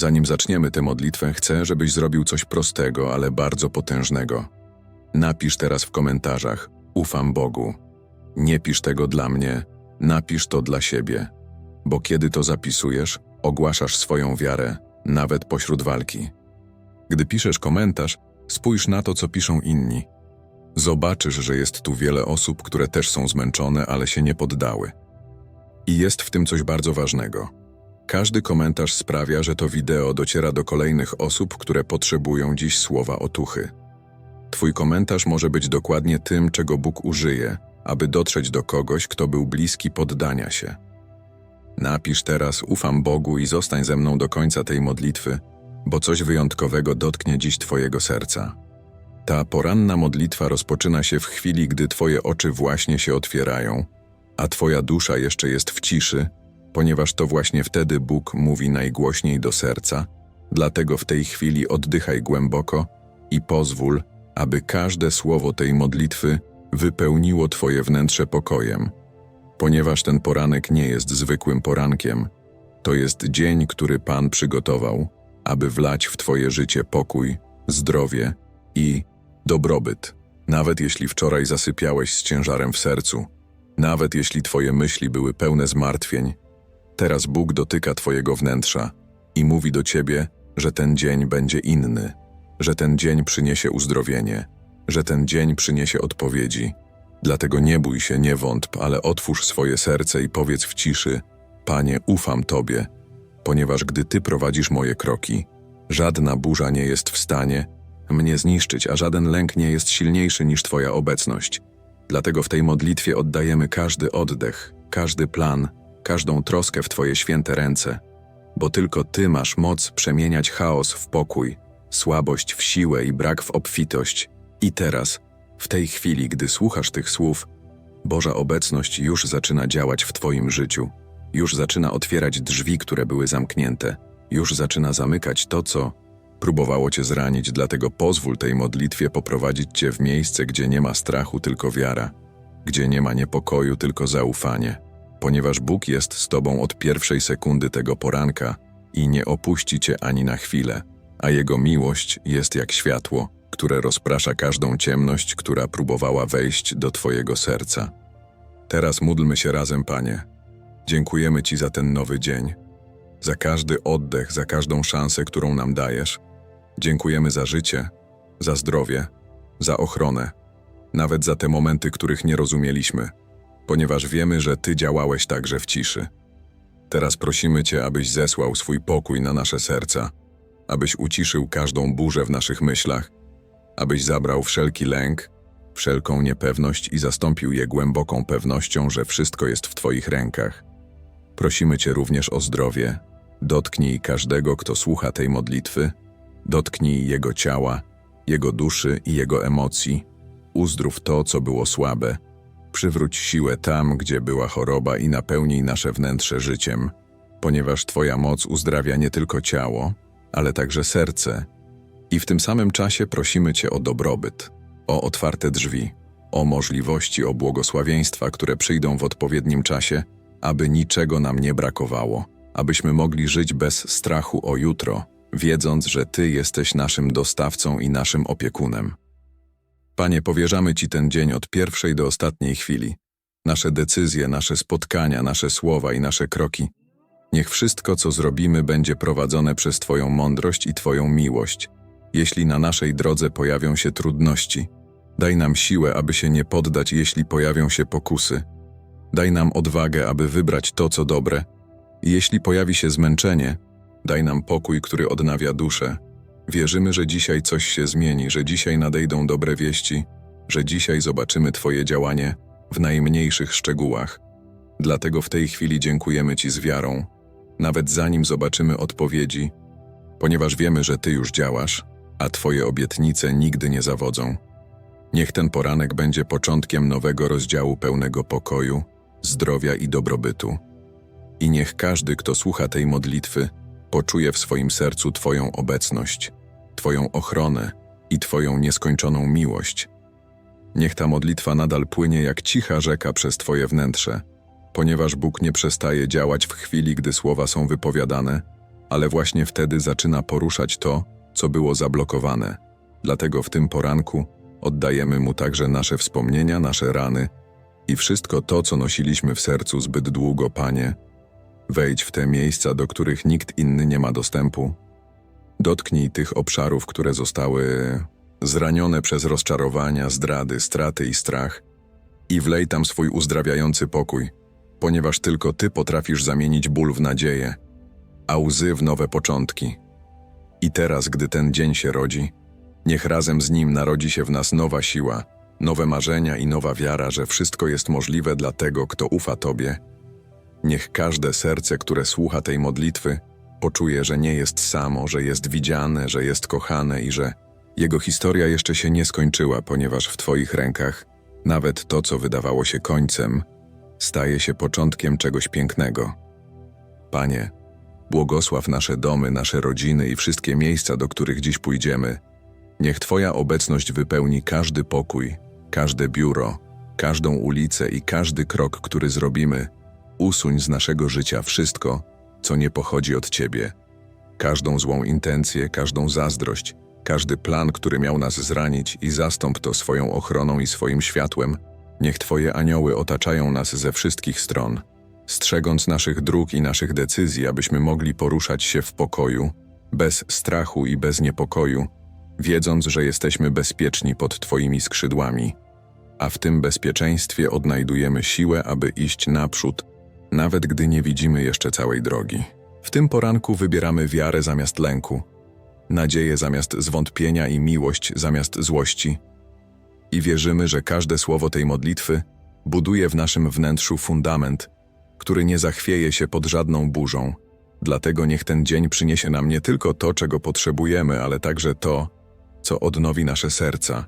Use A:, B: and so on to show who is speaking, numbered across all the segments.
A: Zanim zaczniemy tę modlitwę, chcę, żebyś zrobił coś prostego, ale bardzo potężnego. Napisz teraz w komentarzach: Ufam Bogu. Nie pisz tego dla mnie, napisz to dla siebie. Bo kiedy to zapisujesz, ogłaszasz swoją wiarę, nawet pośród walki. Gdy piszesz komentarz, spójrz na to, co piszą inni. Zobaczysz, że jest tu wiele osób, które też są zmęczone, ale się nie poddały. I jest w tym coś bardzo ważnego. Każdy komentarz sprawia, że to wideo dociera do kolejnych osób, które potrzebują dziś słowa otuchy. Twój komentarz może być dokładnie tym, czego Bóg użyje, aby dotrzeć do kogoś, kto był bliski poddania się. Napisz teraz: Ufam Bogu i zostań ze mną do końca tej modlitwy, bo coś wyjątkowego dotknie dziś Twojego serca. Ta poranna modlitwa rozpoczyna się w chwili, gdy Twoje oczy właśnie się otwierają, a Twoja dusza jeszcze jest w ciszy, ponieważ to właśnie wtedy Bóg mówi najgłośniej do serca. Dlatego w tej chwili oddychaj głęboko i pozwól, aby każde słowo tej modlitwy wypełniło Twoje wnętrze pokojem. Ponieważ ten poranek nie jest zwykłym porankiem, to jest dzień, który Pan przygotował, aby wlać w Twoje życie pokój, zdrowie i dobrobyt. Nawet jeśli wczoraj zasypiałeś z ciężarem w sercu, nawet jeśli Twoje myśli były pełne zmartwień, teraz Bóg dotyka Twojego wnętrza i mówi do Ciebie, że ten dzień będzie inny, że ten dzień przyniesie uzdrowienie, że ten dzień przyniesie odpowiedzi. Dlatego nie bój się, nie wątp, ale otwórz swoje serce i powiedz w ciszy: Panie, ufam Tobie, ponieważ gdy Ty prowadzisz moje kroki, żadna burza nie jest w stanie mnie zniszczyć, a żaden lęk nie jest silniejszy niż Twoja obecność. Dlatego w tej modlitwie oddajemy każdy oddech, każdy plan, każdą troskę w Twoje święte ręce, bo tylko Ty masz moc przemieniać chaos w pokój, słabość w siłę i brak w obfitość. I teraz, w tej chwili, gdy słuchasz tych słów, Boża obecność już zaczyna działać w Twoim życiu, już zaczyna otwierać drzwi, które były zamknięte, już zaczyna zamykać to, co próbowało Cię zranić, dlatego pozwól tej modlitwie poprowadzić Cię w miejsce, gdzie nie ma strachu, tylko wiara, gdzie nie ma niepokoju, tylko zaufanie, ponieważ Bóg jest z Tobą od pierwszej sekundy tego poranka i nie opuści Cię ani na chwilę, a Jego miłość jest jak światło, które rozprasza każdą ciemność, która próbowała wejść do Twojego serca. Teraz módlmy się razem, Panie. Dziękujemy Ci za ten nowy dzień, za każdy oddech, za każdą szansę, którą nam dajesz. Dziękujemy za życie, za zdrowie, za ochronę, nawet za te momenty, których nie rozumieliśmy, ponieważ wiemy, że Ty działałeś także w ciszy. Teraz prosimy Cię, abyś zesłał swój pokój na nasze serca, abyś uciszył każdą burzę w naszych myślach, abyś zabrał wszelki lęk, wszelką niepewność i zastąpił je głęboką pewnością, że wszystko jest w Twoich rękach. Prosimy Cię również o zdrowie. Dotknij każdego, kto słucha tej modlitwy, dotknij jego ciała, jego duszy i jego emocji. Uzdrów to, co było słabe. Przywróć siłę tam, gdzie była choroba i napełnij nasze wnętrze życiem, ponieważ Twoja moc uzdrawia nie tylko ciało, ale także serce. I w tym samym czasie prosimy Cię o dobrobyt, o otwarte drzwi, o możliwości, o błogosławieństwa, które przyjdą w odpowiednim czasie, aby niczego nam nie brakowało, abyśmy mogli żyć bez strachu o jutro, wiedząc, że Ty jesteś naszym dostawcą i naszym opiekunem. Panie, powierzamy Ci ten dzień od pierwszej do ostatniej chwili. Nasze decyzje, nasze spotkania, nasze słowa i nasze kroki. Niech wszystko, co zrobimy, będzie prowadzone przez Twoją mądrość i Twoją miłość. Jeśli na naszej drodze pojawią się trudności, daj nam siłę, aby się nie poddać, jeśli pojawią się pokusy. Daj nam odwagę, aby wybrać to, co dobre. I jeśli pojawi się zmęczenie, daj nam pokój, który odnawia duszę. Wierzymy, że dzisiaj coś się zmieni, że dzisiaj nadejdą dobre wieści, że dzisiaj zobaczymy Twoje działanie w najmniejszych szczegółach. Dlatego w tej chwili dziękujemy Ci z wiarą, nawet zanim zobaczymy odpowiedzi, ponieważ wiemy, że Ty już działasz, a Twoje obietnice nigdy nie zawodzą. Niech ten poranek będzie początkiem nowego rozdziału pełnego pokoju, zdrowia i dobrobytu. I niech każdy, kto słucha tej modlitwy, poczuje w swoim sercu Twoją obecność, Twoją ochronę i Twoją nieskończoną miłość. Niech ta modlitwa nadal płynie jak cicha rzeka przez Twoje wnętrze, ponieważ Bóg nie przestaje działać w chwili, gdy słowa są wypowiadane, ale właśnie wtedy zaczyna poruszać to, co było zablokowane. Dlatego w tym poranku oddajemy Mu także nasze wspomnienia, nasze rany i wszystko to, co nosiliśmy w sercu zbyt długo, Panie. Wejdź w te miejsca, do których nikt inny nie ma dostępu. Dotknij tych obszarów, które zostały zranione przez rozczarowania, zdrady, straty i strach i wlej tam swój uzdrawiający pokój, ponieważ tylko Ty potrafisz zamienić ból w nadzieję, a łzy w nowe początki. I teraz, gdy ten dzień się rodzi, niech razem z nim narodzi się w nas nowa siła, nowe marzenia i nowa wiara, że wszystko jest możliwe dla tego, kto ufa Tobie. Niech każde serce, które słucha tej modlitwy, poczuje, że nie jest samo, że jest widziane, że jest kochane i że jego historia jeszcze się nie skończyła, ponieważ w Twoich rękach nawet to, co wydawało się końcem, staje się początkiem czegoś pięknego. Panie, błogosław nasze domy, nasze rodziny i wszystkie miejsca, do których dziś pójdziemy. Niech Twoja obecność wypełni każdy pokój, każde biuro, każdą ulicę i każdy krok, który zrobimy. Usuń z naszego życia wszystko, co nie pochodzi od Ciebie. Każdą złą intencję, każdą zazdrość, każdy plan, który miał nas zranić i zastąp to swoją ochroną i swoim światłem. Niech Twoje anioły otaczają nas ze wszystkich stron, strzegąc naszych dróg i naszych decyzji, abyśmy mogli poruszać się w pokoju, bez strachu i bez niepokoju, wiedząc, że jesteśmy bezpieczni pod Twoimi skrzydłami. A w tym bezpieczeństwie odnajdujemy siłę, aby iść naprzód, nawet gdy nie widzimy jeszcze całej drogi. W tym poranku wybieramy wiarę zamiast lęku, nadzieję zamiast zwątpienia i miłość zamiast złości. I wierzymy, że każde słowo tej modlitwy buduje w naszym wnętrzu fundament, który nie zachwieje się pod żadną burzą. Dlatego niech ten dzień przyniesie nam nie tylko to, czego potrzebujemy, ale także to, co odnowi nasze serca.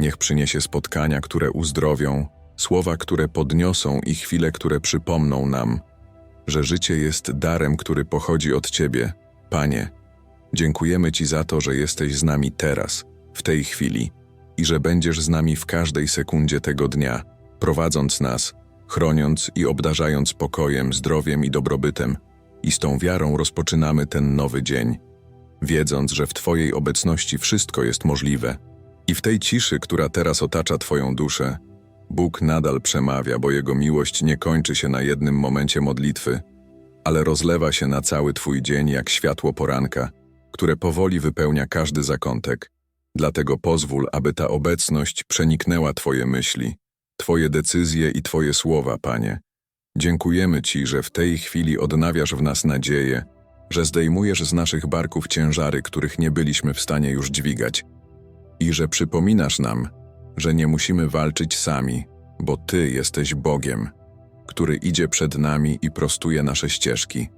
A: Niech przyniesie spotkania, które uzdrowią, słowa, które podniosą i chwile, które przypomną nam, że życie jest darem, który pochodzi od Ciebie, Panie. Dziękujemy Ci za to, że jesteś z nami teraz, w tej chwili i że będziesz z nami w każdej sekundzie tego dnia, prowadząc nas, chroniąc i obdarzając pokojem, zdrowiem i dobrobytem. I z tą wiarą rozpoczynamy ten nowy dzień, wiedząc, że w Twojej obecności wszystko jest możliwe. I w tej ciszy, która teraz otacza Twoją duszę, Bóg nadal przemawia, bo Jego miłość nie kończy się na jednym momencie modlitwy, ale rozlewa się na cały Twój dzień jak światło poranka, które powoli wypełnia każdy zakątek. Dlatego pozwól, aby ta obecność przeniknęła Twoje myśli, Twoje decyzje i Twoje słowa, Panie. Dziękujemy Ci, że w tej chwili odnawiasz w nas nadzieję, że zdejmujesz z naszych barków ciężary, których nie byliśmy w stanie już dźwigać, i że przypominasz nam, że nie musimy walczyć sami, bo Ty jesteś Bogiem, który idzie przed nami i prostuje nasze ścieżki,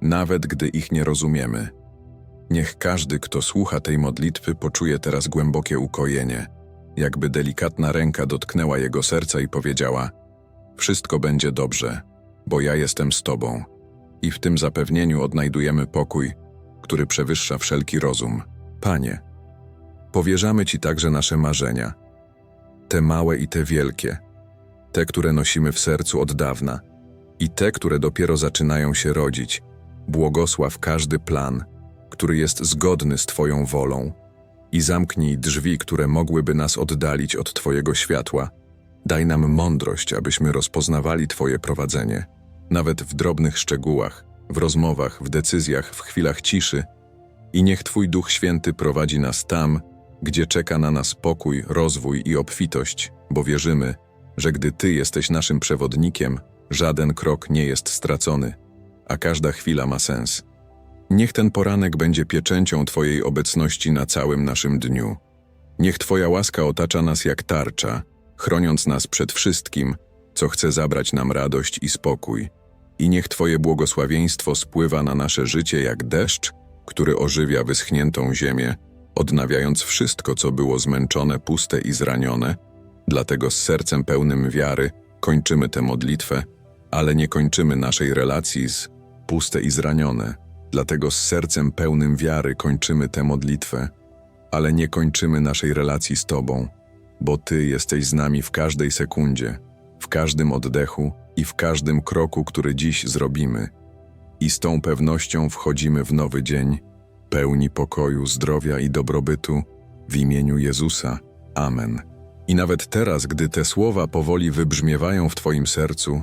A: nawet gdy ich nie rozumiemy. Niech każdy, kto słucha tej modlitwy, poczuje teraz głębokie ukojenie, jakby delikatna ręka dotknęła jego serca i powiedziała: Wszystko będzie dobrze, bo ja jestem z Tobą. I w tym zapewnieniu odnajdujemy pokój, który przewyższa wszelki rozum. Panie, powierzamy Ci także nasze marzenia, te małe i te wielkie, te, które nosimy w sercu od dawna, i te, które dopiero zaczynają się rodzić. Błogosław każdy plan, który jest zgodny z Twoją wolą, i zamknij drzwi, które mogłyby nas oddalić od Twojego światła. Daj nam mądrość, abyśmy rozpoznawali Twoje prowadzenie, nawet w drobnych szczegółach, w rozmowach, w decyzjach, w chwilach ciszy. I niech Twój Duch Święty prowadzi nas tam, gdzie czeka na nas pokój, rozwój i obfitość, bo wierzymy, że gdy Ty jesteś naszym przewodnikiem, żaden krok nie jest stracony, a każda chwila ma sens. Niech ten poranek będzie pieczęcią Twojej obecności na całym naszym dniu. Niech Twoja łaska otacza nas jak tarcza, chroniąc nas przed wszystkim, co chce zabrać nam radość i spokój. I niech Twoje błogosławieństwo spływa na nasze życie jak deszcz, który ożywia wyschniętą ziemię, odnawiając wszystko, co było zmęczone, puste i zranione. Dlatego z sercem pełnym wiary kończymy tę modlitwę, ale nie kończymy naszej relacji z puste i zranione. Dlatego z sercem pełnym wiary kończymy tę modlitwę, ale nie kończymy naszej relacji z Tobą, bo Ty jesteś z nami w każdej sekundzie, w każdym oddechu i w każdym kroku, który dziś zrobimy. I z tą pewnością wchodzimy w nowy dzień, pełni pokoju, zdrowia i dobrobytu, w imieniu Jezusa. Amen. I nawet teraz, gdy te słowa powoli wybrzmiewają w Twoim sercu,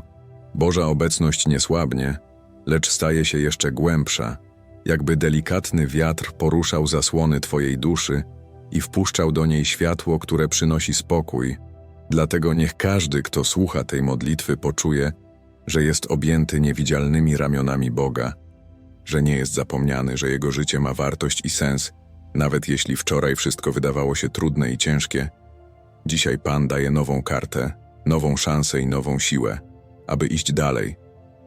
A: Boża obecność nie słabnie, lecz staje się jeszcze głębsza, jakby delikatny wiatr poruszał zasłony Twojej duszy i wpuszczał do niej światło, które przynosi spokój. Dlatego niech każdy, kto słucha tej modlitwy, poczuje, że jest objęty niewidzialnymi ramionami Boga, że nie jest zapomniany, że jego życie ma wartość i sens, nawet jeśli wczoraj wszystko wydawało się trudne i ciężkie. Dzisiaj Pan daje nową kartę, nową szansę i nową siłę, aby iść dalej,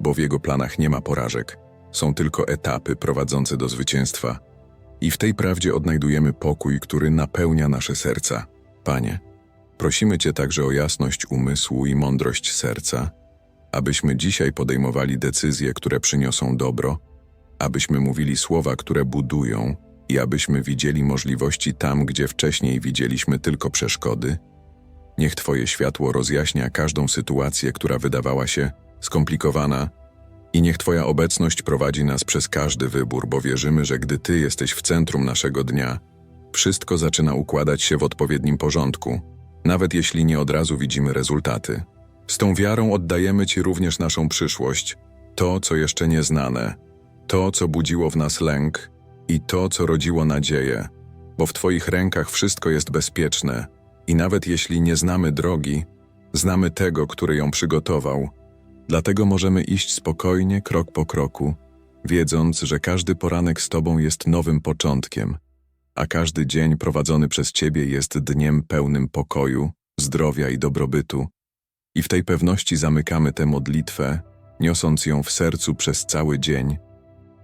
A: bo w Jego planach nie ma porażek, są tylko etapy prowadzące do zwycięstwa. I w tej prawdzie odnajdujemy pokój, który napełnia nasze serca. Panie, prosimy Cię także o jasność umysłu i mądrość serca, abyśmy dzisiaj podejmowali decyzje, które przyniosą dobro, abyśmy mówili słowa, które budują i abyśmy widzieli możliwości tam, gdzie wcześniej widzieliśmy tylko przeszkody. Niech Twoje światło rozjaśnia każdą sytuację, która wydawała się skomplikowana, i niech Twoja obecność prowadzi nas przez każdy wybór, bo wierzymy, że gdy Ty jesteś w centrum naszego dnia, wszystko zaczyna układać się w odpowiednim porządku, nawet jeśli nie od razu widzimy rezultaty. Z tą wiarą oddajemy Ci również naszą przyszłość, to, co jeszcze nieznane, to, co budziło w nas lęk i to, co rodziło nadzieję, bo w Twoich rękach wszystko jest bezpieczne i nawet jeśli nie znamy drogi, znamy tego, który ją przygotował. Dlatego możemy iść spokojnie, krok po kroku, wiedząc, że każdy poranek z Tobą jest nowym początkiem, a każdy dzień prowadzony przez Ciebie jest dniem pełnym pokoju, zdrowia i dobrobytu. I w tej pewności zamykamy tę modlitwę, niosąc ją w sercu przez cały dzień.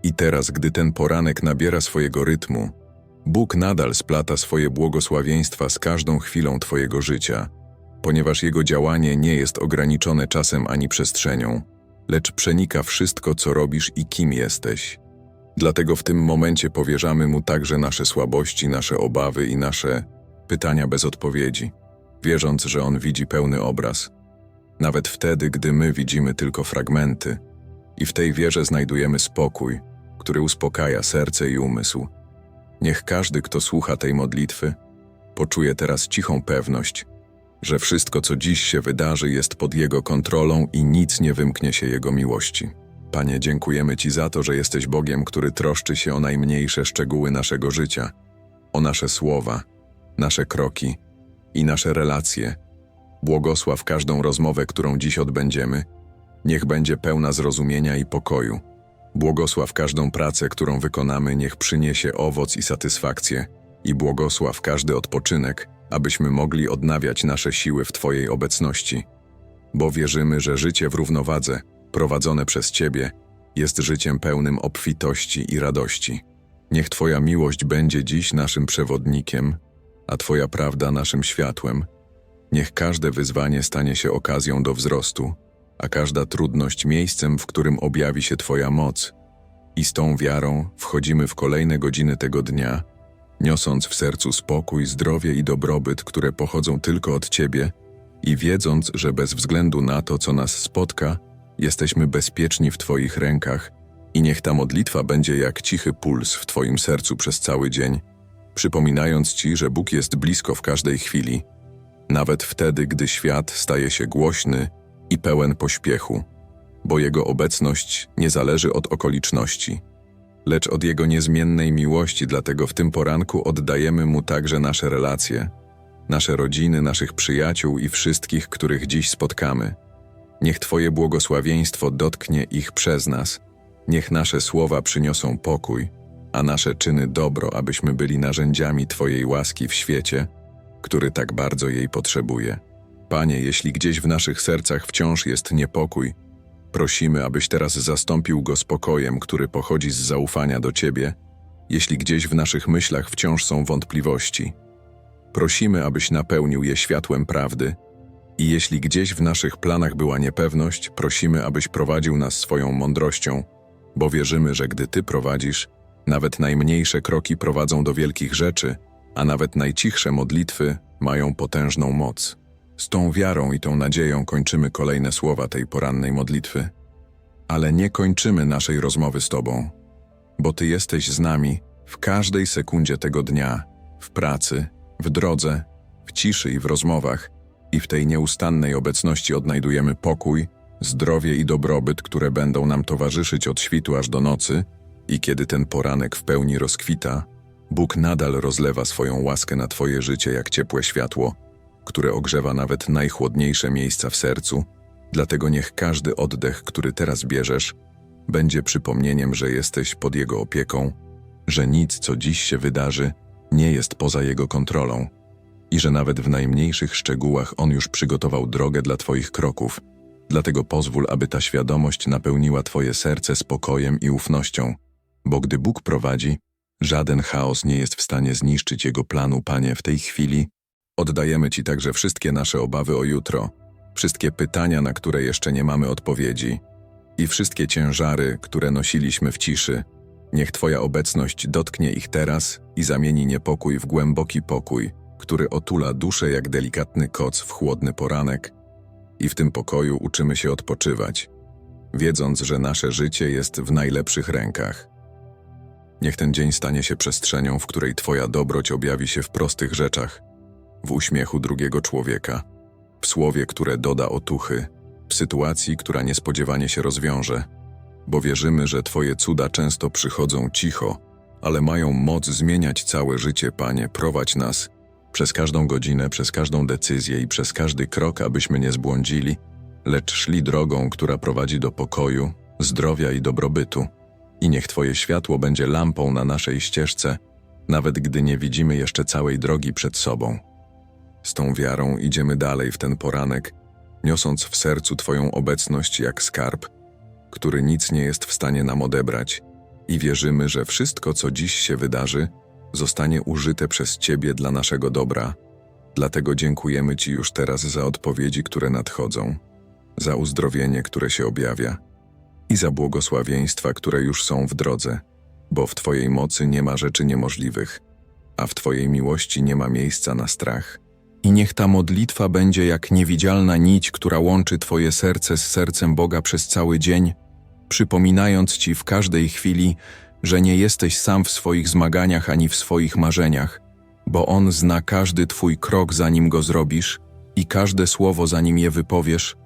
A: I teraz, gdy ten poranek nabiera swojego rytmu, Bóg nadal splata swoje błogosławieństwa z każdą chwilą Twojego życia, ponieważ Jego działanie nie jest ograniczone czasem ani przestrzenią, lecz przenika wszystko, co robisz i kim jesteś. Dlatego w tym momencie powierzamy Mu także nasze słabości, nasze obawy i nasze pytania bez odpowiedzi, wierząc, że On widzi pełny obraz – nawet wtedy, gdy my widzimy tylko fragmenty, i w tej wierze znajdujemy spokój, który uspokaja serce i umysł. Niech każdy, kto słucha tej modlitwy, poczuje teraz cichą pewność, że wszystko, co dziś się wydarzy, jest pod Jego kontrolą i nic nie wymknie się Jego miłości. Panie, dziękujemy Ci za to, że jesteś Bogiem, który troszczy się o najmniejsze szczegóły naszego życia, o nasze słowa, nasze kroki i nasze relacje – Błogosław każdą rozmowę, którą dziś odbędziemy. Niech będzie pełna zrozumienia i pokoju. Błogosław każdą pracę, którą wykonamy, niech przyniesie owoc i satysfakcję. I błogosław każdy odpoczynek, abyśmy mogli odnawiać nasze siły w Twojej obecności. Bo wierzymy, że życie w równowadze, prowadzone przez Ciebie, jest życiem pełnym obfitości i radości. Niech Twoja miłość będzie dziś naszym przewodnikiem, a Twoja prawda naszym światłem – Niech każde wyzwanie stanie się okazją do wzrostu, a każda trudność miejscem, w którym objawi się Twoja moc. I z tą wiarą wchodzimy w kolejne godziny tego dnia, niosąc w sercu spokój, zdrowie i dobrobyt, które pochodzą tylko od Ciebie, i wiedząc, że bez względu na to, co nas spotka, jesteśmy bezpieczni w Twoich rękach i niech ta modlitwa będzie jak cichy puls w Twoim sercu przez cały dzień, przypominając Ci, że Bóg jest blisko w każdej chwili – nawet wtedy, gdy świat staje się głośny i pełen pośpiechu, bo Jego obecność nie zależy od okoliczności, lecz od Jego niezmiennej miłości, dlatego w tym poranku oddajemy Mu także nasze relacje, nasze rodziny, naszych przyjaciół i wszystkich, których dziś spotkamy. Niech Twoje błogosławieństwo dotknie ich przez nas, niech nasze słowa przyniosą pokój, a nasze czyny dobro, abyśmy byli narzędziami Twojej łaski w świecie, który tak bardzo jej potrzebuje. Panie, jeśli gdzieś w naszych sercach wciąż jest niepokój, prosimy, abyś teraz zastąpił go spokojem, który pochodzi z zaufania do Ciebie, jeśli gdzieś w naszych myślach wciąż są wątpliwości. Prosimy, abyś napełnił je światłem prawdy i jeśli gdzieś w naszych planach była niepewność, prosimy, abyś prowadził nas swoją mądrością, bo wierzymy, że gdy Ty prowadzisz, nawet najmniejsze kroki prowadzą do wielkich rzeczy – a nawet najcichsze modlitwy mają potężną moc. Z tą wiarą i tą nadzieją kończymy kolejne słowa tej porannej modlitwy. Ale nie kończymy naszej rozmowy z Tobą, bo Ty jesteś z nami w każdej sekundzie tego dnia, w pracy, w drodze, w ciszy i w rozmowach, i w tej nieustannej obecności odnajdujemy pokój, zdrowie i dobrobyt, które będą nam towarzyszyć od świtu aż do nocy, i kiedy ten poranek w pełni rozkwita, Bóg nadal rozlewa swoją łaskę na Twoje życie jak ciepłe światło, które ogrzewa nawet najchłodniejsze miejsca w sercu, dlatego niech każdy oddech, który teraz bierzesz, będzie przypomnieniem, że jesteś pod Jego opieką, że nic, co dziś się wydarzy, nie jest poza Jego kontrolą i że nawet w najmniejszych szczegółach On już przygotował drogę dla Twoich kroków. Dlatego pozwól, aby ta świadomość napełniła Twoje serce spokojem i ufnością, bo gdy Bóg prowadzi, żaden chaos nie jest w stanie zniszczyć Jego planu, Panie, w tej chwili. Oddajemy Ci także wszystkie nasze obawy o jutro, wszystkie pytania, na które jeszcze nie mamy odpowiedzi i wszystkie ciężary, które nosiliśmy w ciszy. Niech Twoja obecność dotknie ich teraz i zamieni niepokój w głęboki pokój, który otula duszę jak delikatny koc w chłodny poranek. I w tym pokoju uczymy się odpoczywać, wiedząc, że nasze życie jest w najlepszych rękach. Niech ten dzień stanie się przestrzenią, w której Twoja dobroć objawi się w prostych rzeczach, w uśmiechu drugiego człowieka, w słowie, które doda otuchy, w sytuacji, która niespodziewanie się rozwiąże, bo wierzymy, że Twoje cuda często przychodzą cicho, ale mają moc zmieniać całe życie, Panie, prowadź nas przez każdą godzinę, przez każdą decyzję i przez każdy krok, abyśmy nie zbłądzili, lecz szli drogą, która prowadzi do pokoju, zdrowia i dobrobytu. I niech Twoje światło będzie lampą na naszej ścieżce, nawet gdy nie widzimy jeszcze całej drogi przed sobą. Z tą wiarą idziemy dalej w ten poranek, niosąc w sercu Twoją obecność jak skarb, który nic nie jest w stanie nam odebrać, i wierzymy, że wszystko, co dziś się wydarzy, zostanie użyte przez Ciebie dla naszego dobra. Dlatego dziękujemy Ci już teraz za odpowiedzi, które nadchodzą, za uzdrowienie, które się objawia i za błogosławieństwa, które już są w drodze, bo w Twojej mocy nie ma rzeczy niemożliwych, a w Twojej miłości nie ma miejsca na strach. I niech ta modlitwa będzie jak niewidzialna nić, która łączy Twoje serce z sercem Boga przez cały dzień, przypominając Ci w każdej chwili, że nie jesteś sam w swoich zmaganiach ani w swoich marzeniach, bo On zna każdy Twój krok, zanim go zrobisz i każde słowo, zanim je wypowiesz.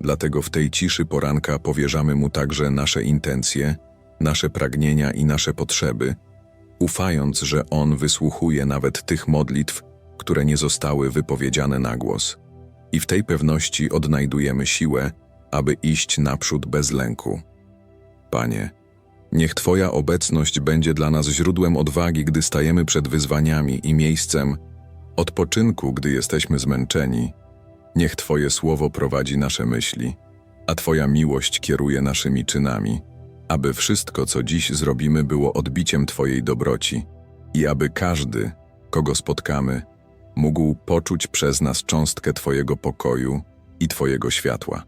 A: Dlatego w tej ciszy poranka powierzamy Mu także nasze intencje, nasze pragnienia i nasze potrzeby, ufając, że On wysłuchuje nawet tych modlitw, które nie zostały wypowiedziane na głos. I w tej pewności odnajdujemy siłę, aby iść naprzód bez lęku. Panie, niech Twoja obecność będzie dla nas źródłem odwagi, gdy stajemy przed wyzwaniami i miejscem odpoczynku, gdy jesteśmy zmęczeni. Niech Twoje słowo prowadzi nasze myśli, a Twoja miłość kieruje naszymi czynami, aby wszystko, co dziś zrobimy, było odbiciem Twojej dobroci i aby każdy, kogo spotkamy, mógł poczuć przez nas cząstkę Twojego pokoju i Twojego światła.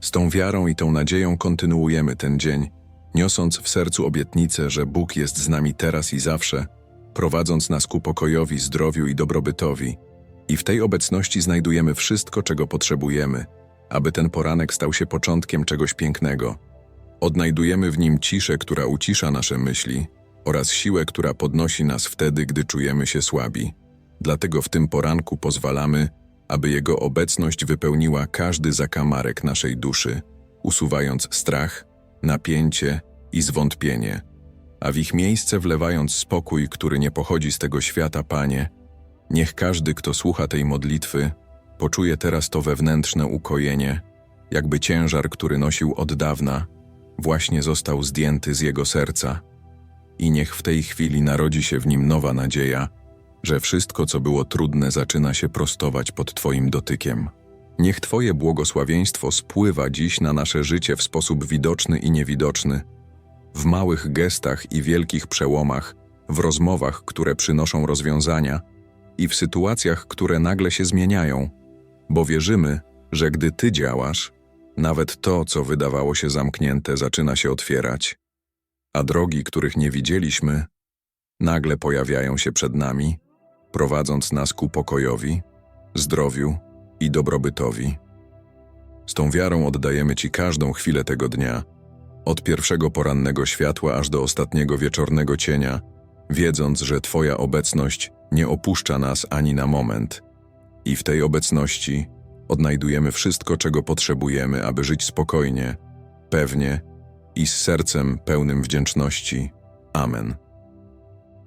A: Z tą wiarą i tą nadzieją kontynuujemy ten dzień, niosąc w sercu obietnicę, że Bóg jest z nami teraz i zawsze, prowadząc nas ku pokojowi, zdrowiu i dobrobytowi. I w tej obecności znajdujemy wszystko, czego potrzebujemy, aby ten poranek stał się początkiem czegoś pięknego. Odnajdujemy w nim ciszę, która ucisza nasze myśli, oraz siłę, która podnosi nas wtedy, gdy czujemy się słabi. Dlatego w tym poranku pozwalamy, aby Jego obecność wypełniła każdy zakamarek naszej duszy, usuwając strach, napięcie i zwątpienie, a w ich miejsce wlewając spokój, który nie pochodzi z tego świata, Panie. Niech każdy, kto słucha tej modlitwy, poczuje teraz to wewnętrzne ukojenie, jakby ciężar, który nosił od dawna, właśnie został zdjęty z jego serca. I niech w tej chwili narodzi się w nim nowa nadzieja, że wszystko, co było trudne, zaczyna się prostować pod Twoim dotykiem. Niech Twoje błogosławieństwo spływa dziś na nasze życie w sposób widoczny i niewidoczny, w małych gestach i wielkich przełomach, w rozmowach, które przynoszą rozwiązania i w sytuacjach, które nagle się zmieniają, bo wierzymy, że gdy Ty działasz, nawet to, co wydawało się zamknięte, zaczyna się otwierać, a drogi, których nie widzieliśmy, nagle pojawiają się przed nami, prowadząc nas ku pokojowi, zdrowiu i dobrobytowi. Z tą wiarą oddajemy Ci każdą chwilę tego dnia, od pierwszego porannego światła aż do ostatniego wieczornego cienia, wiedząc, że Twoja obecność nie opuszcza nas ani na moment. I w tej obecności odnajdujemy wszystko, czego potrzebujemy, aby żyć spokojnie, pewnie i z sercem pełnym wdzięczności. Amen.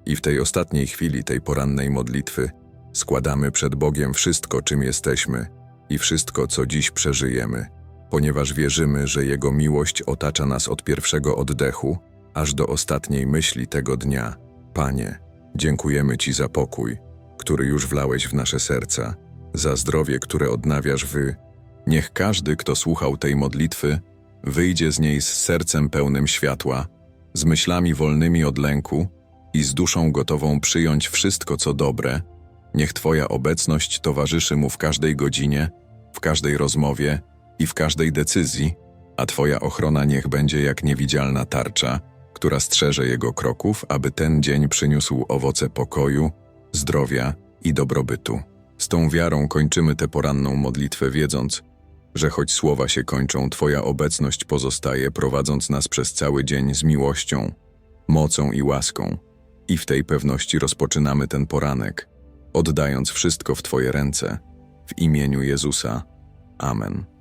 A: I w tej ostatniej chwili tej porannej modlitwy składamy przed Bogiem wszystko, czym jesteśmy i wszystko, co dziś przeżyjemy, ponieważ wierzymy, że Jego miłość otacza nas od pierwszego oddechu aż do ostatniej myśli tego dnia. Panie, dziękujemy Ci za pokój, który już wlałeś w nasze serca, za zdrowie, które odnawiasz Wy. Niech każdy, kto słuchał tej modlitwy, wyjdzie z niej z sercem pełnym światła, z myślami wolnymi od lęku i z duszą gotową przyjąć wszystko, co dobre. Niech Twoja obecność towarzyszy mu w każdej godzinie, w każdej rozmowie i w każdej decyzji, a Twoja ochrona niech będzie jak niewidzialna tarcza, która strzeże jego kroków, aby ten dzień przyniósł owoce pokoju, zdrowia i dobrobytu. Z tą wiarą kończymy tę poranną modlitwę, wiedząc, że choć słowa się kończą, Twoja obecność pozostaje, prowadząc nas przez cały dzień z miłością, mocą i łaską. I w tej pewności rozpoczynamy ten poranek, oddając wszystko w Twoje ręce, w imieniu Jezusa. Amen.